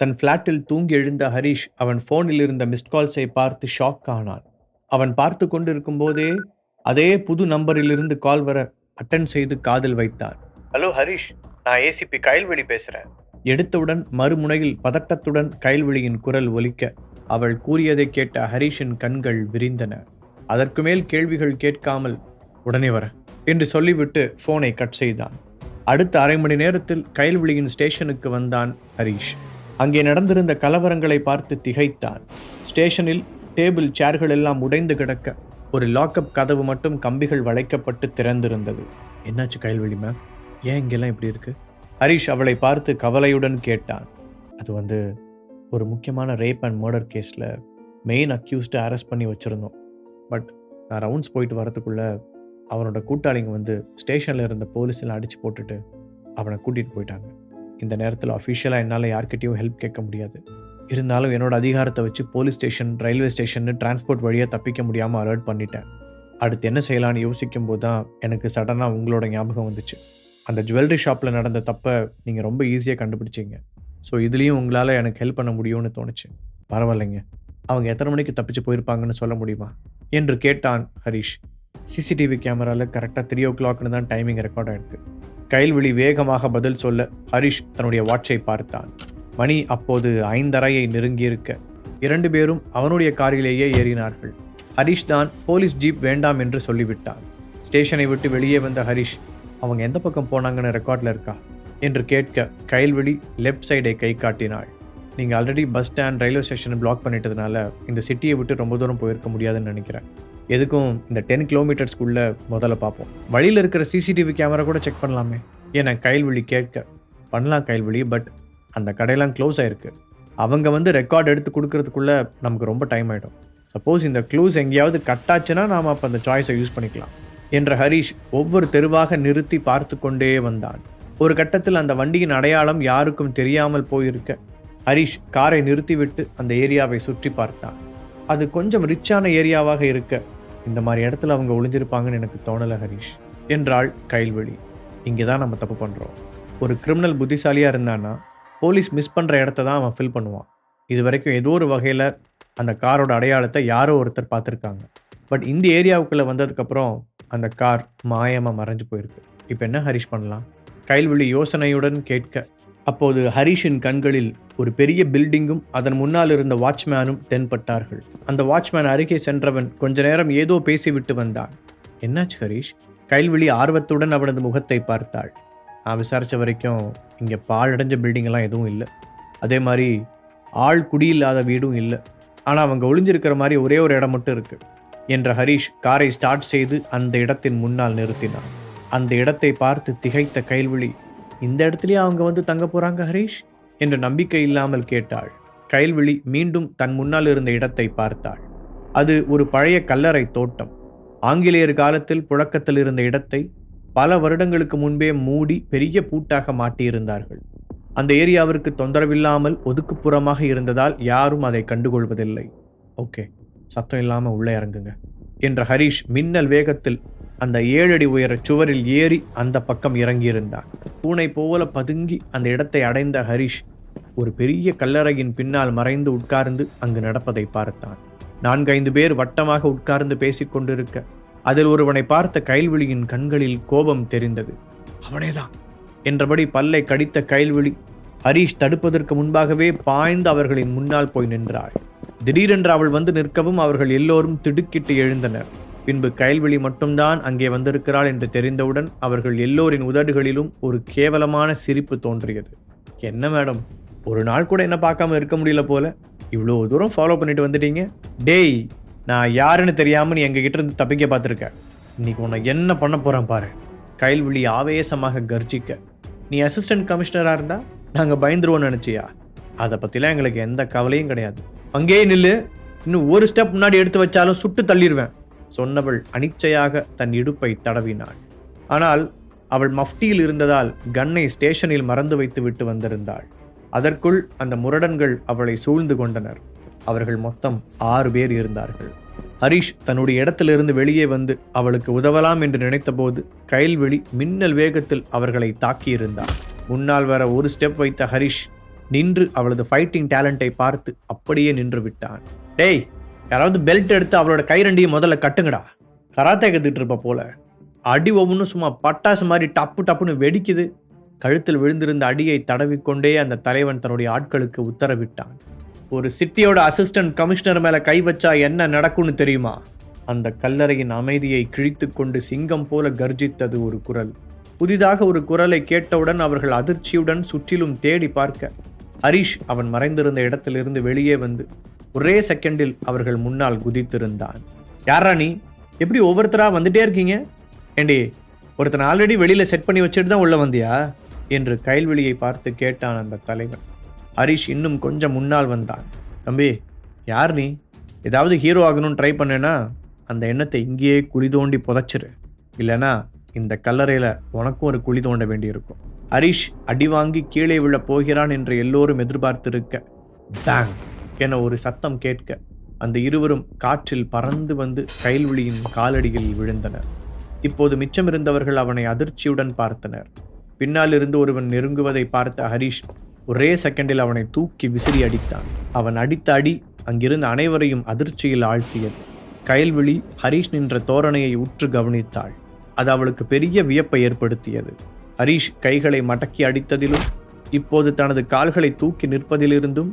தன் ஃப்ளாட்டில் தூங்கி எழுந்த ஹரிஷ் அவன் ஃபோனில் இருந்த மிஸ்ட் கால்ஸை பார்த்து ஷாக் ஆனான். அவன் பார்த்து கொண்டிருக்கும் போதே அதே புது நம்பரிலிருந்து கால் வர அட்டன் செய்து காதில் வைத்தான் ஹலோ ஹரிஷ். நான் ஏசிபி கயல்வெளி பேசுகிறேன் எடுத்தவுடன் மறுமுனையில் பதட்டத்துடன் கயல்வெளியின் குரல் ஒலிக்க அவள் கூறியதை கேட்ட ஹரிஷின் கண்கள் விரிந்தன. அதற்கு மேல் கேள்விகள் கேட்காமல் உடனே வர என்று சொல்லிவிட்டு ஃபோனை கட் செய்தான். அடுத்த அரை மணி நேரத்தில் கயல்விழியின் ஸ்டேஷனுக்கு வந்தான் ஹரிஷ். அங்கே நடந்திருந்த கலவரங்களை பார்த்து திகைத்தான். ஸ்டேஷனில் டேபிள் சேர்கள் எல்லாம் உடைந்து கிடக்க ஒரு லாக்அப் கதவு மட்டும் கம்பிகள் வளைக்கப்பட்டு திறந்திருந்தது. என்னாச்சு கைல்வெளி மேம் ஏன் இங்கெல்லாம் இப்படி இருக்கு? ஹரிஷ் அவளை பார்த்து கவலையுடன் கேட்டான். அது வந்து ஒரு முக்கியமான ரேப் அண்ட் மர்டர் கேஸில் மெயின் அக்யூஸ்டை அரெஸ்ட் பண்ணி வச்சுருந்தோம். பட் நான் ரவுண்ட்ஸ் போயிட்டு வரதுக்குள்ளே அவனோட கூட்டாளிங்க வந்து ஸ்டேஷனில் இருந்த போலீஸில் அடித்து போட்டுட்டு அவனை கூட்டிகிட்டு போயிட்டாங்க. இந்த நேரத்தில் அஃபிஷியலாக என்னால் யார்கிட்டையும் ஹெல்ப் கேட்க முடியாது. இருந்தாலும் என்னோட அதிகாரத்தை வச்சு போலீஸ் ஸ்டேஷன் ரயில்வே ஸ்டேஷன்னு டிரான்ஸ்போர்ட் வழியாக தப்பிக்க முடியாமல் அலர்ட் பண்ணிட்டேன். அடுத்து என்ன செய்யலான்னு யோசிக்கும் போது தான் எனக்கு சடனாக உங்களோட ஞாபகம் வந்துச்சு. அந்த ஜுவல்லரி ஷாப்பில் நடந்த தப்பை நீங்கள் ரொம்ப ஈஸியாக கண்டுபிடிச்சிங்க. ஸோ இதுலேயும் உங்களால் எனக்கு ஹெல்ப் பண்ண முடியும்னு தோணுச்சு. பரவாயில்லைங்க. அவங்க எத்தனை மணிக்கு தப்பிச்சு போயிருப்பாங்கன்னு சொல்ல முடியுமா? என்று கேட்டான் ஹரிஷ். சிசிடிவி கேமராவில் கரெக்டாக த்ரீ ஓ கிளாக்னு தான் டைமிங் ரெக்கார்ட் ஆகிருக்கு கைல்விழி வேகமாக பதில் சொல்ல ஹரிஷ் தன்னுடைய வாட்சை பார்த்தான். மணி அப்போது ஐந்தரையை நெருங்கியிருக்க. இரண்டு பேரும் அவனுடைய காரிலேயே ஏறினார்கள். ஹரிஷ் தான் போலீஸ் ஜீப் வேண்டாம் என்று சொல்லிவிட்டான். ஸ்டேஷனை விட்டு வெளியே வந்த ஹரிஷ் அவங்க எந்த பக்கம் போனாங்கன்னு ரெக்கார்டில் இருக்கா? என்று கேட்க கைல்வெளி லெஃப்ட் சைடை கை காட்டினாள். நீங்கள் ஆல்ரெடி பஸ் ஸ்டாண்ட் ரயில்வே ஸ்டேஷனை பிளாக் பண்ணிட்டதுனால இந்த சிட்டியை விட்டு ரொம்ப தூரம் போயிருக்க முடியாதுன்னு நினைக்கிறேன். எதுக்கும் இந்த டென் கிலோமீட்டர்ஸ்க்குள்ளே முதல்ல பார்ப்போம். வழியில் இருக்கிற சிசிடிவி கேமரா கூட செக் பண்ணலாமே. ஏன்னா கைல்வெளி கேட்க பண்ணலாம் கைல்வெளி பட் அந்த கடையெல்லாம் க்ளோஸ் ஆயிருக்கு. அவங்க வந்து ரெக்கார்ட் எடுத்து கொடுக்கறதுக்குள்ளே நமக்கு ரொம்ப டைம் ஆகிடும் சப்போஸ் இந்த க்ளூஸ் எங்கேயாவது கட்டாச்சுன்னா நாம் அப்போ அந்த சாய்ஸை யூஸ் பண்ணிக்கலாம் என்ற ஹரிஷ் ஒவ்வொரு தெருவாக நிறுத்தி பார்த்து கொண்டே வந்தான். ஒரு கட்டத்தில் அந்த வண்டியின் அடையாளம் யாருக்கும் தெரியாமல் போயிருக்க ஹரிஷ் காரை நிறுத்திவிட்டு அந்த ஏரியாவை சுற்றி பார்த்தான். அது கொஞ்சம் ரிச்சான ஏரியாவாக இருக்க இந்த மாதிரி இடத்துல அவங்க ஒளிஞ்சிருப்பாங்கன்னு எனக்கு தோணலை ஹரிஷ் என்றாள் கைல்வெளி இங்கே தான் நம்ம தப்பு பண்ணுறோம் ஒரு கிரிமினல் புத்திசாலியாக இருந்தான்னா போலீஸ் மிஸ் பண்ணுற இடத்த தான் அவன் ஃபில் பண்ணுவான். இது வரைக்கும் ஏதோ ஒரு வகையில் அந்த காரோட அடையாளத்தை யாரோ ஒருத்தர் பார்த்துருக்காங்க. பட் இந்த ஏரியாவுக்குள்ளே வந்ததுக்கப்புறம் அந்த கார் மாயமாக மறைஞ்சு போயிருக்கு. இப்போ என்ன ஹரிஷ் பண்ணலாம்? கைல்வெளி யோசனையுடன் கேட்க அப்போது ஹரிஷின் கண்களில் ஒரு பெரிய பில்டிங்கும் அதன் முன்னால் இருந்த வாட்ச்மேனும் தென்பட்டார்கள். அந்த வாட்ச்மேன் அருகே சென்றவன் கொஞ்ச நேரம் ஏதோ பேசிவிட்டு வந்தான். என்னாச்சு ஹரிஷ்? கைல்விழி ஆர்வத்துடன் அவனது முகத்தை பார்த்தாள். நான் விசாரித்த வரைக்கும் இங்கே பாழடைஞ்ச பில்டிங்கெல்லாம் எதுவும் இல்லை. அதே மாதிரி ஆள் குடியில்லாத வீடும் இல்லை. ஆனால் அவங்க ஒளிஞ்சிருக்கிற மாதிரி ஒரே ஒரு இடம் மட்டும் இருக்கு என்ற ஹரீஷ் காரை ஸ்டார்ட் செய்து அந்த இடத்தின் முன்னால் நிறுத்தினான். அந்த இடத்தை பார்த்து திகைத்த கைல்விழி இந்த இடத்துலயே அவங்க வந்து தங்க போறாங்க ஹரீஷ்? என்று நம்பிக்கை இல்லாமல் கேட்டாள். கைல்விழி மீண்டும் தன் முன்னால் இருந்த இடத்தை பார்த்தாள். அது ஒரு பழைய கல்லறை தோட்டம். ஆங்கிலேயர் காலத்தில் புழக்கத்தில் இருந்த இடத்தை பல வருடங்களுக்கு முன்பே மூடி பெரிய பூட்டாக மாட்டியிருந்தார்கள். அந்த ஏரியாவிற்கு தொந்தரவில்லாமல் ஒதுக்குப்புறமாக இருந்ததால் யாரும் அதை கண்டுகொள்வதில்லை. ஓகே சத்தம் இல்லாமல் உள்ளே இறங்குங்க என்ற ஹரீஷ் மின்னல் வேகத்தில் அந்த ஏழடி உயர சுவரில் ஏறி அந்த பக்கம் இறங்கியிருந்தான். பூனை போல பதுங்கி அந்த இடத்தை அடைந்த ஹரிஷ் ஒரு பெரிய கல்லறையின் பின்னால் மறைந்து உட்கார்ந்து அங்கு நடப்பதை பார்த்தான். நான்கைந்து பேர் வட்டமாக உட்கார்ந்து பேசிக் கொண்டிருக்க அதில் ஒருவனை பார்த்த கைல்விழியின் கண்களில் கோபம் தெரிந்தது. அவனேதான் என்றபடி பல்லை கடித்த கைல்விழி ஹரீஷ் தடுப்பதற்கு முன்பாகவே பாய்ந்து அவர்களின் முன்னால் போய் நின்றாள். திடீரென்று அவள் வந்து நிற்கவும் அவர்கள் எல்லோரும் திடுக்கிட்டு எழுந்தனர். பின்பு கைல்வெளி மட்டும்தான் அங்கே வந்திருக்கிறாள் என்று தெரிந்தவுடன் அவர்கள் எல்லோரின் உதடுகளிலும் ஒரு கேவலமான சிரிப்பு தோன்றியது. என்ன மேடம் ஒரு நாள் கூட என்ன பார்க்காம இருக்க முடியல போல? இவ்வளோ தூரம் ஃபாலோ பண்ணிட்டு வந்துட்டீங்க? டேய் நான் யாருன்னு தெரியாம நீ எங்ககிட்ட இருந்து தப்பிக்க பார்த்துருக்க. இன்னைக்கு உன்னை என்ன பண்ண போறேன் பாரு. கைல்விழி ஆவேசமாக கர்ஜிக்க. நீ அசிஸ்டன்ட் கமிஷனராக இருந்தா நாங்கள் பயந்துருவோம்னு நினச்சியா? அதை பற்றிலாம் எங்களுக்கு எந்த கவலையும் கிடையாது. அங்கேயே நில்லு. இன்னும் ஒரு ஸ்டெப் முன்னாடி எடுத்து வச்சாலும் சுட்டு தள்ளிடுவேன் சொன்னவள் அனிச்சையாக தன் இடுப்பை தடவினாள். ஆனால் அவள் மஃப்டியில் இருந்ததால் கன்னை ஸ்டேஷனில் மறந்து வைத்து விட்டு வந்திருந்தாள். அதற்குள் அந்த முரடன்கள் அவளை சூழ்ந்து கொண்டனர். அவர்கள் மொத்தம் ஆறு பேர் இருந்தார்கள். ஹரிஷ் தன்னுடைய இடத்திலிருந்து வெளியே வந்து அவளுக்கு உதவலாம் என்று நினைத்தபோது கைல்வெளி மின்னல் வேகத்தில் அவர்களை தாக்கியிருந்தார் முன்னால் வர ஒரு ஸ்டெப் வைத்த ஹரிஷ் நின்று அவளது ஃபைட்டிங் டேலண்டை பார்த்து அப்படியே நின்று விட்டான். டேய் யாராவது பெல்ட் எடுத்து அவளோட கை ரெண்டையும் முதல்ல கட்டுங்கடா. கராத்தே கத்துட்டு இருப்ப போல. அடி ஒவ்வொன்றும் சும்மா பட்டாசு மாதிரி டப்பு டப்புன்னு வெடிக்குது. கழுத்தில் விழுந்திருந்த அடியை தடவிக்கொண்டே அந்த தலைவன் தன்னுடைய ஆட்களுக்கு உத்தரவிட்டான். ஒரு சிட்டியோட அசிஸ்டன்ட் கமிஷனர் மேலே கை வச்சா என்ன நடக்கும்னு தெரியுமா? அந்த கல்லறையின் அமைதியை கிழித்து கொண்டு சிங்கம் போல கர்ஜித்தது ஒரு குரல். புதிதாக ஒரு குரலை கேட்டவுடன் அவர்கள் அதிர்ச்சியுடன் சுற்றிலும் தேடி பார்க்க. ஹரிஷ் அவன் மறைந்திருந்த இடத்திலிருந்து வெளியே வந்து ஒரே செகண்டில் அவர்கள் முன்னால் குதித்திருந்தான். யாரா நீ? எப்படி ஒவ்வொருத்தரா வந்துட்டே இருக்கீங்க? ஏண்டி ஒருத்தன் ஆல்ரெடி வெளியில செட் பண்ணி வச்சுட்டு தான் உள்ள வந்தியா? என்று கைல்வெளியை பார்த்து கேட்டான் அந்த தலைவன். ஹரிஷ் இன்னும் கொஞ்சம் முன்னால் வந்தான். தம்பி யார் நீ? ஏதாவது ஹீரோ ஆகணும்னு ட்ரை பண்ணேன்னா அந்த எண்ணத்தை இங்கேயே குழி தோண்டி புதைச்சிரு. இல்லைனா இந்த கல்லறையில் உனக்கும் ஒரு குழி தோண்ட வேண்டியிருக்கும். ஹரிஷ் அடி வாங்கி கீழே விழப் போகிறான் என்று எல்லோரும் எதிர்பார்த்திருக்க. பேங்க் என ஒரு சத்தம் கேட்க அந்த இருவரும் காற்றில் பறந்து வந்து கைல்விழியின் காலடியில் விழுந்தனர். இப்போது மிச்சமிருந்தவர்கள் அவனை அதிர்ச்சியுடன் பார்த்தனர். பின்னால் இருந்து ஒருவன் நெருங்குவதை பார்த்த ஹரிஷ் ஒரே செகண்டில் அவனை தூக்கி விசிறி அடித்தான். அவன் அடித்த அடி அங்கிருந்த அனைவரையும் அதிர்ச்சியில் ஆழ்த்தியது. கயல்விழி ஹரீஷ் நின்ற தோரணையை உற்று கவனித்தாள். அது அவளுக்கு பெரிய வியப்பை ஏற்படுத்தியது. ஹரிஷ் கைகளை மடக்கி அடித்ததிலும் இப்போது தனது கால்களை தூக்கி நிற்பதிலிருந்தும்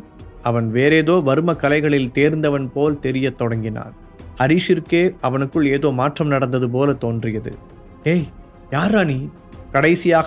அவன் வேறேதோ வர்ம கலைகளில் தேர்ந்தவன் போல் தெரியத் தொடங்கினான். ஹரிஷிற்கே அவனுக்குள் ஏதோ மாற்றம் நடந்தது போல தோன்றியது. ஏய் யாரா நீ? கடைசியாக